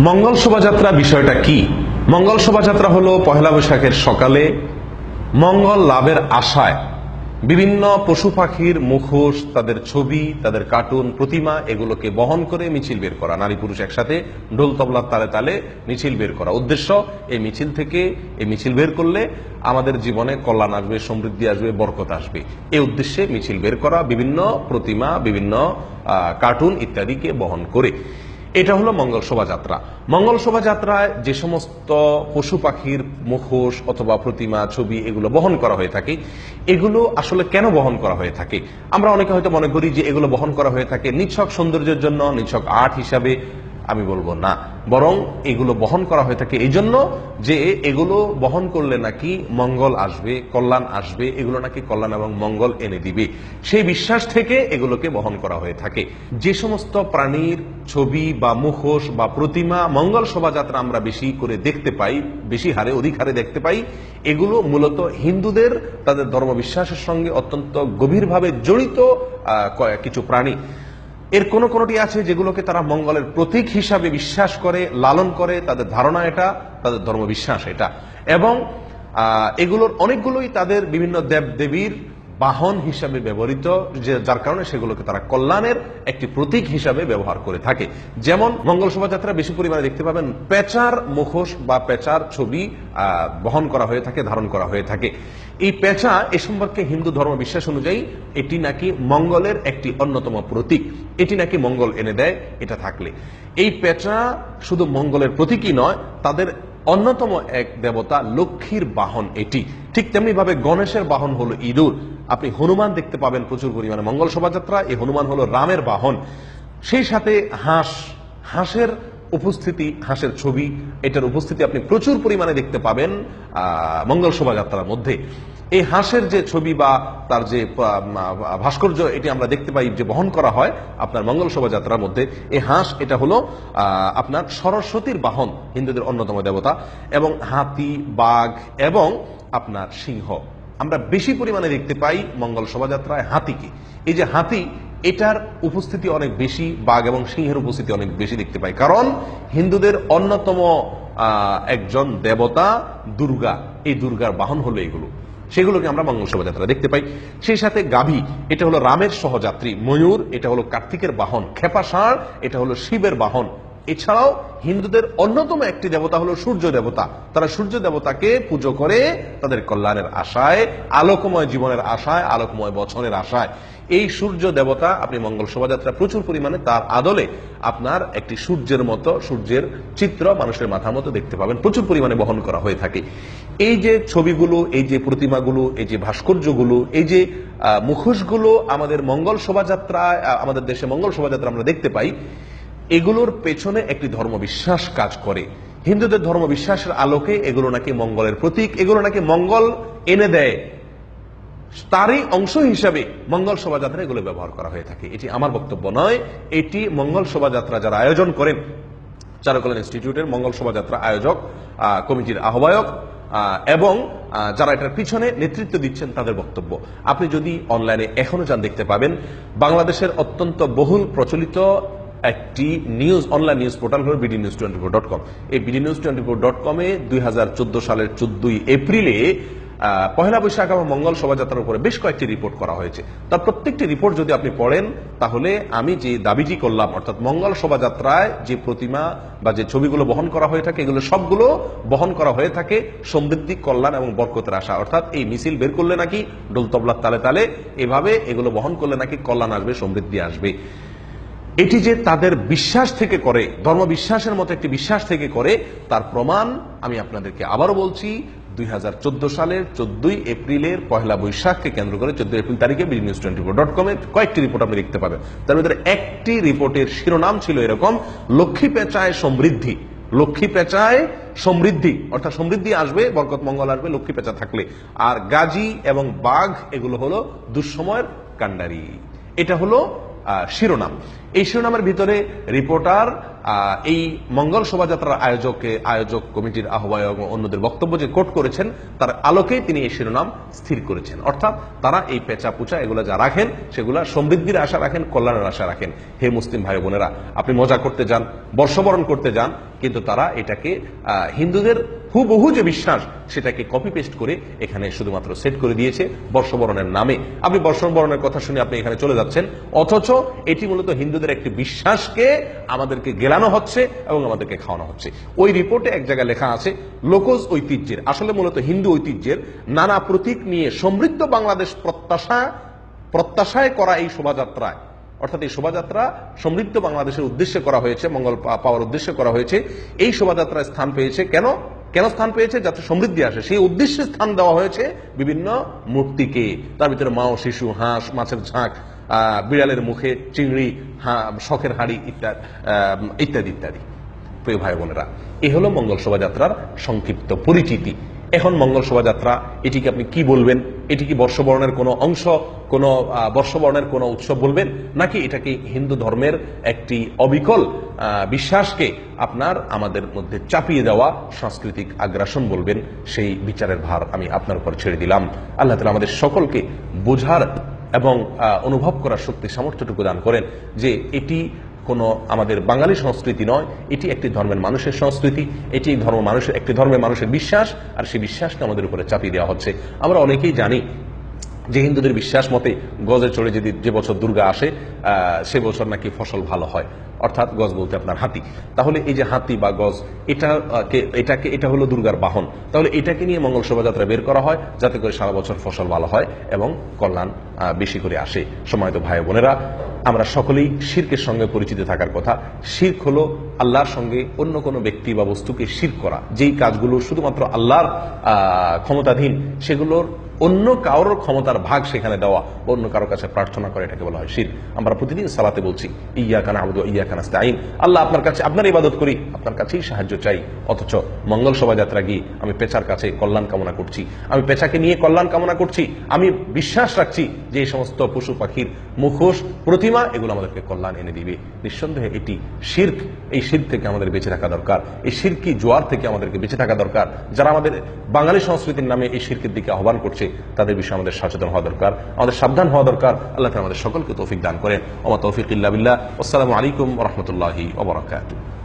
মঙ্গল শোভাযাত্রা বিষয়টা কি? মঙ্গল শোভাযাত্রা হলো পহেলা বৈশাখের সকালে মঙ্গল লাভের আশায় বিভিন্ন পশু পাখির মুখোশ, তাদের ছবি, তাদের কার্টুন, প্রতিমা এগুলোকে বহন করে মিছিল বের করা। নারী পুরুষ একসাথে ঢোল তবলার তালে তালে মিছিল বের করা। উদ্দেশ্য, এই মিছিল থেকে এই মিছিল বের করলে আমাদের জীবনে কল্যাণ আসবে, সমৃদ্ধি আসবে, বরকত আসবে। এই উদ্দেশ্যে মিছিল বের করা, বিভিন্ন প্রতিমা, বিভিন্ন কার্টুন ইত্যাদিকে বহন করে। এটা হলো মঙ্গল শোভাযাত্রা। মঙ্গল শোভাযাত্রায় যে সমস্ত পশু পাখির মুখোশ অথবা প্রতিমা, ছবি এগুলো বহন করা হয়ে থাকে, এগুলো আসলে কেন বহন করা হয়ে থাকে? আমরা অনেকে হয়তো মনে করি যে এগুলো বহন করা হয়ে থাকে নিছক সৌন্দর্যের জন্য, নিছক আর্ট হিসাবে আমি বলব না। বরং এগুলো বহন করা হয়ে থাকে। এই জন্য যে এগুলো বহন করলে নাকি মঙ্গল আসবে, কল্যাণ আসবে, এগুলো নাকি কল্যাণ এবং মঙ্গল এনে দিবে। সেই বিশ্বাস থেকে এগুলোকে বহন করা হয়ে থাকে। যে সমস্ত প্রাণীর ছবি বা মুখোশ বা প্রতিমা মঙ্গল শোভাযাত্রা আমরা বেশি করে দেখতে পাই, বেশি হারে, অধিক হারে দেখতে পাই, এগুলো মূলত হিন্দুদের, তাদের ধর্মবিশ্বাসের সঙ্গে অত্যন্ত গভীরভাবে জড়িত কিছু প্রাণী। এর কোন কোনটি আছে যেগুলোকে তারা মঙ্গলের প্রতীক হিসাবে বিশ্বাস করে, লালন করে, তাদের ধারণা এটা, তাদের ধর্মবিশ্বাস এটা। এবং এগুলোর অনেকগুলোই তাদের বিভিন্ন দেব দেবীর বাহন হিসাবে ব্যবহৃত, যে যার কারণে সেগুলোকে তারা কল্যাণের একটি প্রতীক হিসাবে ব্যবহার করে থাকে। যেমন মঙ্গল শোভাযাত্রা বেশি পরিমাণে দেখতে পাবেন পেঁচার মুখোশ বা পেঁচার ছবি বহন করা হয়ে থাকে, ধারণ করা হয়ে থাকে। এই পেঁচা এ সম্পর্কে হিন্দু ধর্ম বিশ্বাস অনুযায়ী এটি নাকি মঙ্গলের একটি অন্যতম প্রতীক। এটি নাকি মঙ্গল এনে দেয়, এটা থাকলে। এই পেঁচা শুধু মঙ্গলের প্রতীকই নয়, তাদের অন্যতম এক দেবতা লক্ষ্মীর বাহন এটি। ঠিক তেমনি ভাবে গণেশের বাহন হলো ইঁদুর। আপনি হনুমান দেখতে পাবেন প্রচুর পরিমাণে। মঙ্গল শোভাযাত্রা, এই হনুমান হলো রামের বাহন। সেই সাথে হাঁস, হাঁসের উপস্থিতি, হাঁসের ছবি, এটার উপস্থিতি আপনি প্রচুর পরিমাণে দেখতে পাবেন মঙ্গল শোভাযাত্রার মধ্যে। এই হাঁসের যে ছবি বা তার যে ভাস্কর্য, এটি আমরা দেখতে পাই যে বহন করা হয় আপনার মঙ্গল শোভাযাত্রার মধ্যে। এই হাঁস, এটা হলো আপনার সরস্বতীর বাহন, হিন্দুদের অন্যতম দেবতা, এবং হাতি, বাঘ, এবং আপনার সিংহ। আমরা বেশি পরিমাণে দেখতে পাই মঙ্গল শোভাযাত্রায় হাতিকে। এই যে হাতি, এটার উপস্থিতি অনেক বেশি, বাঘ এবং সিংহের উপস্থিতি অনেক বেশি দেখতে পাই। কারণ হিন্দুদের অন্যতম একজন দেবতা দুর্গা। এই দুর্গার বাহন হলো এগুলো। সেগুলোকে আমরা মঙ্গল শোভাযাত্রা দেখতে পাই। সেই সাথে গাভী, এটা হলো রামের সহযাত্রী ময়ূর, এটা হলো কার্তিকের বাহন খেপা ষাঁড় এটা হলো শিবের বাহন এছাড়াও হিন্দুদের অন্যতম একটি দেবতা হলো সূর্য দেবতা। তারা সূর্য দেবতাকে পুজো করে তাদের কল্যাণের আশায়, আলোকময় জীবনের আশায়, আলোকময় বছরের আশায়। এই সূর্য দেবতা, আপনি মঙ্গল শোভাযাত্রা প্রচুর পরিমাণে তার আদলে আপনার একটি সূর্যের মতো, সূর্যের চিত্র মানুষের মাথার মতো দেখতে পাবেন। প্রচুর পরিমাণে বহন করা হয়ে থাকে। এই যে ছবিগুলো, এই যে প্রতিমাগুলো, এই যে ভাস্কর্যগুলো, এই যে মুখোশগুলো আমাদের মঙ্গল শোভাযাত্রায় আমাদের দেশে মঙ্গল শোভাযাত্রা আমরা দেখতে পাই এগুলোর পেছনে একটি ধর্মবিশ্বাস কাজ করে। হিন্দুদের ধর্মবিশ্বাসের আলোকে এগুলো নাকি মঙ্গলের প্রতীক, এগুলো নাকি মঙ্গল এনে দেয়। তারই অংশ হিসাবে মঙ্গল শোভাযাত্রা এগুলো ব্যবহার করা হয়ে থাকে। এটি আমার বক্তব্য নয়, এটি মঙ্গল শোভাযাত্রা যারা আয়োজন করেন, চারুকলা ইনস্টিটিউটের মঙ্গল শোভাযাত্রা আয়োজক কমিটির আহ্বায়ক এবং যারা এটার পিছনে নেতৃত্ব দিচ্ছেন তাদের বক্তব্য। আপনি যদি অনলাইনে এখনও যান দেখতে পাবেন, বাংলাদেশের অত্যন্ত বহুল প্রচলিত একটি নিউজ অনলাইন নিউজ পোর্টাল হল BD news twenty four dot com এই BD news twenty four dot কমে দুই হাজার চোদ্দ সালের চোদ্দই এপ্রিলে পহেলা বৈশাখ এবং মঙ্গল শোভাযাত্রার উপরে বেশ কয়েকটি রিপোর্ট করা হয়েছে। তার প্রত্যেকটি রিপোর্ট যদি আপনি পড়েন, তাহলে আমি যে দাবিটি করলাম, অর্থাৎ মঙ্গল শোভাযাত্রায় যে প্রতিমা বা যে ছবিগুলো বহন করা হয়ে থাকে, এগুলো সবগুলো বহন করা হয়ে থাকে সমৃদ্ধি, কল্যাণ এবং বরকতের আশা। অর্থাৎ এই মিছিল বের করলে নাকি ডোল তবলার তালে তালে এভাবে এগুলো বহন করলে নাকি কল্যাণ আসবে, সমৃদ্ধি আসবে। এটি যে তাদের বিশ্বাস থেকে করে ধর্ম বিশ্বাসের মতো একটি বিশ্বাস থেকে করে, তার প্রমাণ আমি আপনাদেরকে আবারও বলছি, দুই হাজার চোদ্দ সালের চোদ্দই এপ্রিলের পহেলা বৈশাখকে কেন্দ্র করে চোদ্দ এপ্রিল তারিখে নিউজ টোয়েন্টি ফোর ডট কমে কয়েকটি রিপোর্ট আপনি দেখতে পাবেন। তার ভিতরে একটি রিপোর্টের শিরোনাম ছিল এরকম, লক্ষ্মী পেঁচায় সমৃদ্ধি। লক্ষ্মী পেঁচায় সমৃদ্ধি, অর্থাৎ সমৃদ্ধি আসবে, বরকত মঙ্গল আসবে, লক্ষ্মী পেঁচা থাকলে। আর গাজী এবং বাঘ, এগুলো হলো দুঃসময়ের কান্ডারি এটা হলো শিরোনাম। এই শিরোনামের ভিতরে রিপোর্টার এই মঙ্গল শোভাযাত্রার আয়োজককে আয়োজক কমিটির আহ্বায়ক অন্যদের বক্তব্য যে কোট করেছেন, তার আলোকেই তিনি এই শিরোনাম স্থির করেছেন। অর্থাৎ তারা এই পেঁচা পুচা এগুলো যা রাখেন, সেগুলো সমৃদ্ধির আশা রাখেন, কল্যাণের আশা রাখেন। হে মুসলিম ভাই বোনেরা, আপনি মজা করতে যান, বর্ষবরণ করতে যান, কিন্তু তারা এটাকে হিন্দুদের হুবহু যে বিশ্বাস, সেটাকে কপি পেস্ট করে এখানে শুধুমাত্র সেট করে দিয়েছে বর্ষবরণের নামে। আপনি বর্ষবরণের কথা শুনে আপনি এখানে চলে যাচ্ছেন, অথচ এটি মূলত হিন্দুদের একটি বিশ্বাসকে আমাদেরকে গেলানো হচ্ছে এবং আমাদেরকে খাওয়ানো হচ্ছে। ওই রিপোর্টে এক জায়গায় লেখা আছে, লোকজ ঐতিহ্যের, আসলে মূলত হিন্দু ঐতিহ্যের নানা প্রতীক নিয়ে সমৃদ্ধ বাংলাদেশ প্রত্যাশা, প্রত্যাশায় করা এই শোভাযাত্রায়। অর্থাৎ এই শোভাযাত্রা সমৃদ্ধ বাংলাদেশের উদ্দেশ্যে করা হয়েছে, মঙ্গল পাওয়ার উদ্দেশ্যে করা হয়েছে। এই শোভাযাত্রায় স্থান পেয়েছে কেন? কেন স্থান পেয়েছে? যাতে সমৃদ্ধি আসে। সেই উদ্দেশ্যে স্থান দেওয়া হয়েছে বিভিন্ন মূর্তিকে। তার ভিতরে মাও, শিশু, হাঁস, মাছের ঝাঁক বিড়ালের মুখে চিংড়ি শখের হাড়ি ইত্যাদি ইত্যাদি ইত্যাদি। প্রিয় ভাই বোনেরা, এ হলো মঙ্গল শোভাযাত্রার সংক্ষিপ্ত পরিচিতি। এখন মঙ্গল শোভাযাত্রা, এটিকে আপনি কি বলবেন? এটি কি বর্ষবরণের কোনো অংশ, কোনো বর্ষবরণের কোনো উৎসব বলবেন? নাকি এটাকে হিন্দু ধর্মের একটি অবিকল বিশ্বাসকে আপনার, আমাদের মধ্যে চাপিয়ে দেওয়া সাংস্কৃতিক আগ্রাসন বলবেন? সেই বিচারের ভার আমি আপনার উপর ছেড়ে দিলাম। আল্লাহ তালা আমাদের সকলকে বোঝার এবং অনুভব করার শক্তি, সামর্থ্যটুকু দান করেন যে এটি কোনো আমাদের বাঙালি সংস্কৃতি নয়, এটি একটি ধর্মের মানুষের সংস্কৃতি, এটি ধর্ম মানুষের, একটি ধর্মের মানুষের বিশ্বাস, আর সেই বিশ্বাসকে আমাদের উপরে চাপিয়ে দেওয়া হচ্ছে। আমরা অনেকেই জানি যে হিন্দুদের বিশ্বাস মতে গজে চড়ে যদি যে বছর দুর্গা আসে সে বছর নাকি ফসল ভালো হয়। অর্থাৎ গজ বলতে আপনার হাতি। তাহলে এই যে হাতি বা গজ এটাকে এটাকে, এটা হলো দুর্গার বাহন। তাহলে এটাকে নিয়ে মঙ্গল শোভাযাত্রা বের করা হয়, যাতে করে সারা বছর ফসল ভালো হয় এবং কল্যাণ বেশি করে আসে। সময় তো ভাই বোনেরা আমরা সকলেই শির্কের সঙ্গে পরিচিত থাকার কথা। শির্ক হলো আল্লাহর সঙ্গে অন্য কোনো ব্যক্তি বা বস্তুকে শির করা। যেই কাজগুলো শুধুমাত্র আল্লাহর ক্ষমতাধীন, সেগুলোর অন্য কারোর ক্ষমতার ভাগ সেখানে দেওয়া অন্য কারোর কাছে প্রার্থনা করে এটাকে বলা হয় শির আমরা প্রতিদিন সালাতে বলছি ইয়া কানা আবুদ ইয়া কানা আইন আল্লাহ আপনার কাছে, আপনার ইবাদত করি, আপনার কাছেই সাহায্য চাই। অথচ মঙ্গল শোভাযাত্রা গিয়ে আমি পেছার কাছে কল্যাণ কামনা করছি। আমি পেছাকে নিয়ে কল্যাণ কামনা করছি। আমি বিশ্বাস রাখছি যে এই সমস্ত পশু পাখির মুখোশ প্রতিমা এগুলো আমাদেরকে কল্যাণ এনে দিবে। নিঃসন্দেহে এটি শির্ক। এই শির্ক থেকে আমাদের বেঁচে থাকা দরকার। এই শিরকি জোয়ার থেকে আমাদেরকে বেঁচে থাকা দরকার। যারা আমাদের বাঙালি সংস্কৃতির নামে এই শিরকের দিকে আহ্বান করছে, তাদের বিষয়ে আমাদের সচেতন হওয়া দরকার, আমাদের সাবধান হওয়া দরকার। আল্লাহ আমাদের সকলকে তৌফিক দান করেন। ওমা তৌফিক ইল্লা আসসালামু আলাইকুম রহমতুল্লাহি ওবরাকাতুহ